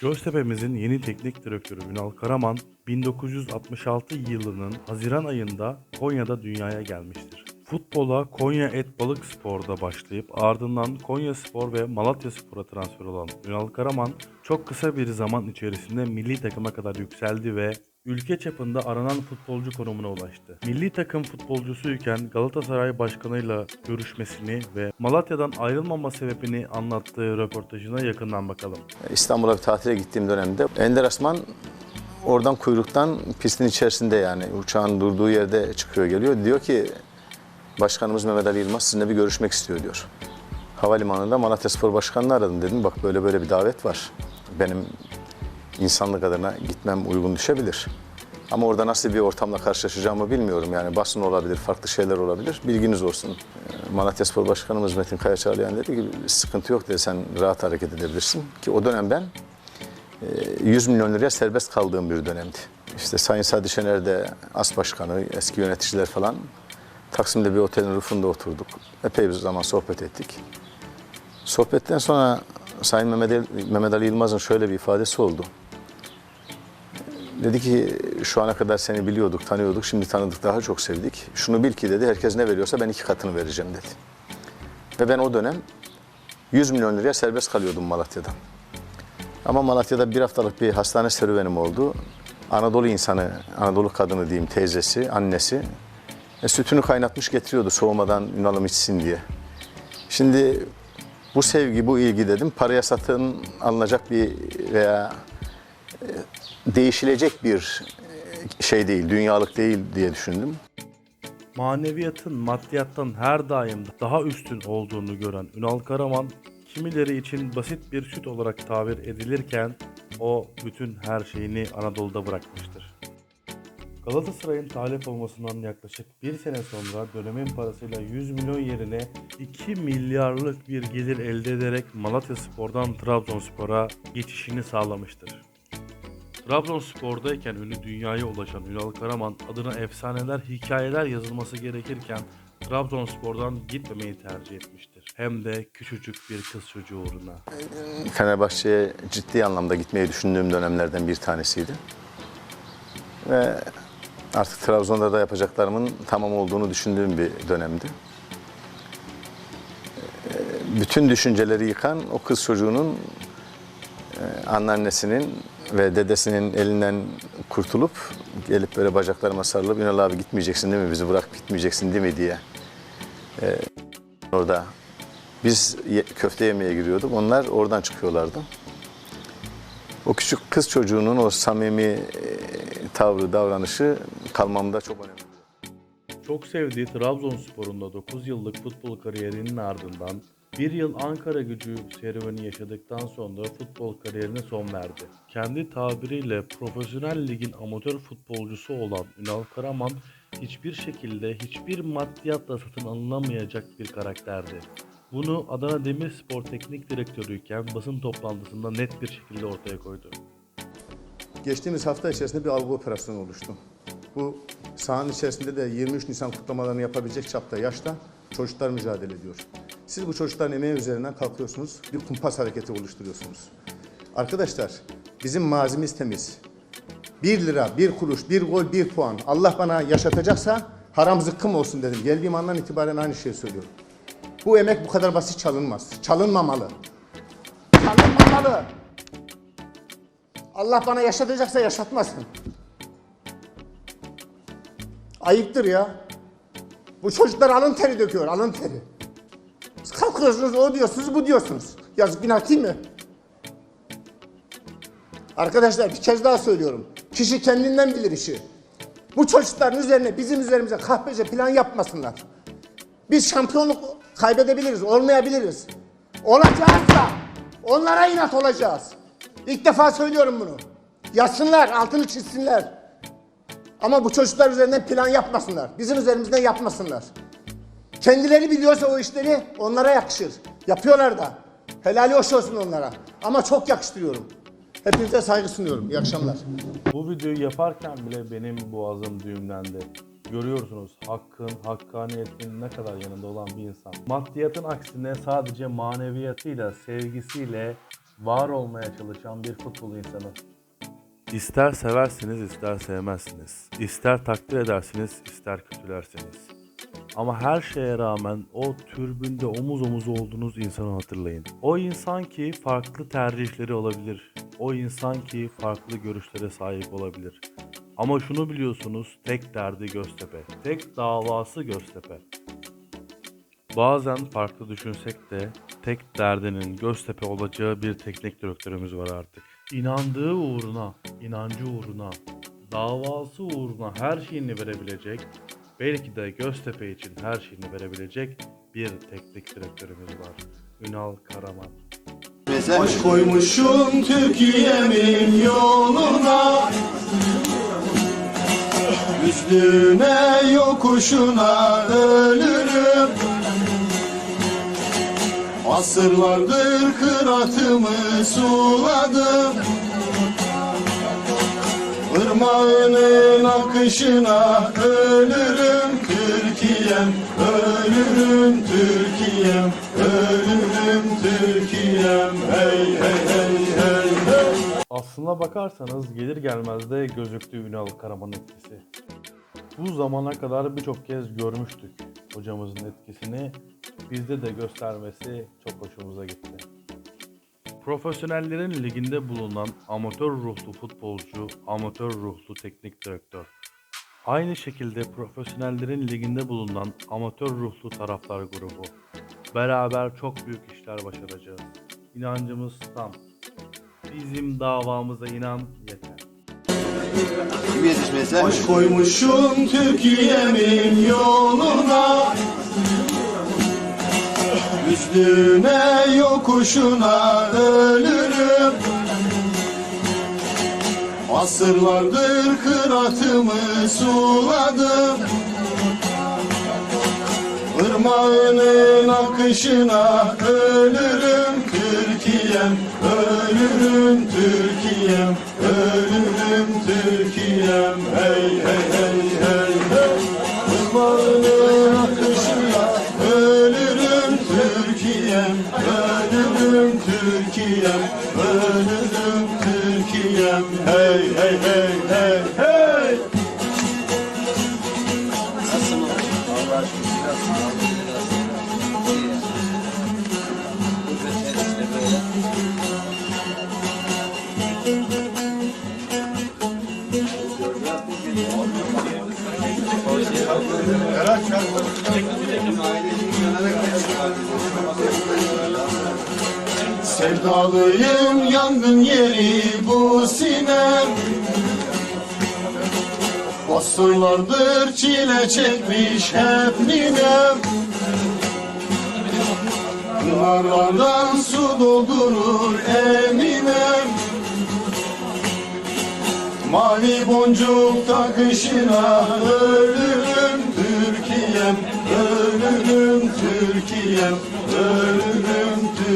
Göztepe'mizin yeni teknik direktörü Ünal Karaman 1966 yılının Haziran ayında Konya'da dünyaya gelmiştir. Futbola Konya Et Balık Spor'da başlayıp ardından Konya Spor ve Malatya Spor'a transfer olan Ünal Karaman çok kısa bir zaman içerisinde milli takıma kadar yükseldi ve ülke çapında aranan futbolcu konumuna ulaştı. Milli takım futbolcusuyken Galatasaray Başkanı'yla görüşmesini ve Malatya'dan ayrılmama sebebini anlattığı röportajına yakından bakalım. İstanbul'a bir tatile gittiğim dönemde Ender Asman oradan kuyruktan pistin içerisinde yani uçağın durduğu yerde çıkıyor geliyor. Diyor ki Başkanımız Mehmet Ali Yılmaz sizinle bir görüşmek istiyor diyor. Havalimanında Malatya Spor Başkanı'nı aradım dedim. Bak böyle böyle bir davet var. Benim insanlık adına gitmem uygun düşebilir. Ama orada nasıl bir ortamla karşılaşacağımı bilmiyorum. Yani basın olabilir, farklı şeyler olabilir. Bilginiz olsun. Ee, Malatya Spor Başkanımız Metin Kaya Çağlayan dedi ki sıkıntı yok dedi sen rahat hareket edebilirsin. Ki o dönem ben e, 100 milyon liraya serbest kaldığım bir dönemdi. İşte Sayın Sadi Şener de AS Başkanı, eski yöneticiler falan Taksim'de bir otelin rufunda oturduk. Epey bir zaman sohbet ettik. Sohbetten sonra Sayın Mehmet Ali, Mehmet Ali Yılmaz'ın şöyle bir ifadesi oldu. Dedi ki şu ana kadar seni biliyorduk, tanıyorduk, şimdi tanıdık daha çok sevdik. Şunu bil ki dedi, herkes ne veriyorsa ben iki katını vereceğim dedi. Ve ben o dönem 100 milyon liraya serbest kalıyordum Malatya'dan. Ama Malatya'da bir haftalık bir hastane serüvenim oldu. Anadolu insanı, Anadolu kadını diyeyim teyzesi, annesi e, sütünü kaynatmış getiriyordu soğumadan Ünal'ım içsin diye. Şimdi bu sevgi, bu ilgi dedim paraya satın alınacak bir veya e, değişilecek bir e, şey değil, dünyalık değil diye düşündüm. Maneviyatın maddiyattan her daim daha üstün olduğunu gören Ünal Karaman, kimileri için basit bir süt olarak tabir edilirken o bütün her şeyini Anadolu'da bırakmıştır. Galatasaray'ın talep olmasından yaklaşık bir sene sonra dönemin parasıyla 100 milyon yerine 2 milyarlık bir gelir elde ederek Malatya Spor'dan Trabzonspor'a geçişini sağlamıştır. Trabzonspor'dayken ünlü dünyaya ulaşan Ünal Karaman adına efsaneler, hikayeler yazılması gerekirken Trabzonspor'dan gitmemeyi tercih etmiştir. Hem de küçücük bir kız çocuğu uğruna. Fenerbahçe'ye ciddi anlamda gitmeyi düşündüğüm dönemlerden bir tanesiydi. Ve artık Trabzon'da da yapacaklarımın tamam olduğunu düşündüğüm bir dönemdi. Ee, Bütün düşünceleri yıkan o kız çocuğunun e, anneannesinin ve dedesinin elinden kurtulup gelip böyle bacaklarıma sarılıp Ünal abi gitmeyeceksin değil mi bizi bırak gitmeyeceksin değil mi diye Ee, orada biz ye- köfte yemeye giriyorduk onlar oradan çıkıyorlardı. O küçük kız çocuğunun o samimi e, tavrı, davranışı kalmamda çok önemli. Çok sevdiği Trabzonspor'un da 9 yıllık futbol kariyerinin ardından bir yıl Ankara gücü serüveni yaşadıktan sonra futbol kariyerine son verdi. Kendi tabiriyle profesyonel ligin amatör futbolcusu olan Ünal Karaman hiçbir şekilde hiçbir maddiyatla satın alınamayacak bir karakterdi. Bunu Adana Demirspor Teknik Direktörüyken basın toplantısında net bir şekilde ortaya koydu. Geçtiğimiz hafta içerisinde bir algı operasyonu oluştu. Bu sahanın içerisinde de 23 Nisan kutlamalarını yapabilecek çapta yaşta çocuklar mücadele ediyor. Siz bu çocukların emeği üzerinden kalkıyorsunuz, bir kumpas hareketi oluşturuyorsunuz. Arkadaşlar, bizim mazimiz temiz. 1 lira, 1 kuruş, 1 gol, 1 puan. Allah bana yaşatacaksa haram zıkkım olsun dedim. Geldiğim andan itibaren aynı şeyi söylüyorum. Bu emek bu kadar basit çalınmaz. Çalınmamalı. Çalınmamalı. Allah bana yaşatacaksa yaşatmasın. Ayıptır ya. Bu çocuklar alın teri döküyor, alın teri. Siz kalkıyorsunuz, o diyorsunuz, bu diyorsunuz. Yazık günah değil mi? Arkadaşlar bir kez daha söylüyorum. Kişi kendinden bilir işi. Bu çocukların üzerine, bizim üzerimize kahpece plan yapmasınlar. Biz şampiyonluk kaybedebiliriz, olmayabiliriz. Olacağız da onlara inat olacağız. İlk defa söylüyorum bunu. Yazsınlar, altını çizsinler. Ama bu çocuklar üzerinden plan yapmasınlar. Bizim üzerimizden yapmasınlar. Kendileri biliyorsa o işleri onlara yakışır. Yapıyorlar da. Helali hoş olsun onlara. Ama çok yakıştırıyorum. Hepinize saygı sunuyorum. İyi akşamlar. Bu videoyu yaparken bile benim boğazım düğümlendi. Görüyorsunuz hakkın, hakkaniyetin ne kadar yanında olan bir insan. Maddiyatın aksine sadece maneviyatıyla, sevgisiyle var olmaya çalışan bir futbol insanı. İster seversiniz, ister sevmezsiniz. İster takdir edersiniz, ister kötülersiniz. Ama her şeye rağmen o türbünde omuz omuz olduğunuz insanı hatırlayın. O insan ki farklı tercihleri olabilir. O insan ki farklı görüşlere sahip olabilir. Ama şunu biliyorsunuz, tek derdi Göztepe. Tek davası Göztepe. Bazen farklı düşünsek de tek derdinin Göztepe olacağı bir teknik direktörümüz var artık. İnandığı uğruna, inancı uğruna, davası uğruna her şeyini verebilecek, belki de Göztepe için her şeyini verebilecek bir teknik direktörümüz var. Ünal Karaman. Baş koymuşum Türkiye'min yoluna Üstüne yokuşuna ölürüm Asırlardır kıratımı suladım Irmağının akışına ölürüm Türkiye'm Ölürüm Türkiye'm Ölürüm Türkiye'm Hey hey hey hey hey Aslına bakarsanız gelir gelmez de gözüktü Ünal Karaman etkisi. Bu zamana kadar birçok kez görmüştük hocamızın etkisini. Bizde de göstermesi çok hoşumuza gitti. Profesyonellerin liginde bulunan amatör ruhlu futbolcu, amatör ruhlu teknik direktör. Aynı şekilde profesyonellerin liginde bulunan amatör ruhlu taraftar grubu. Beraber çok büyük işler başaracağız. İnancımız tam. Bizim davamıza inan yeter. Baş koymuşum Türkiye'min yoluna Üstüne yokuşuna ölürüm Asırlardır kıratımı suladım Irmağının akışına ölürüm Türkiye'm Ölürüm Türkiye'm Ölürüm Türkiye'm. Hey hey hey hey hey. Irmağının Türkiye'm Ölürüm Türkiye'm Ölürüm Türkiye'm Hey hey hey hey hey Sevdalıyım yangın yeri bu sinem Asırlardır çile çekmiş hep ninem Pınarlardan su doldurur eminem Mavi boncuk takışına ölürüm Türkiye'm Ölürüm Türkiye'm Ölürüm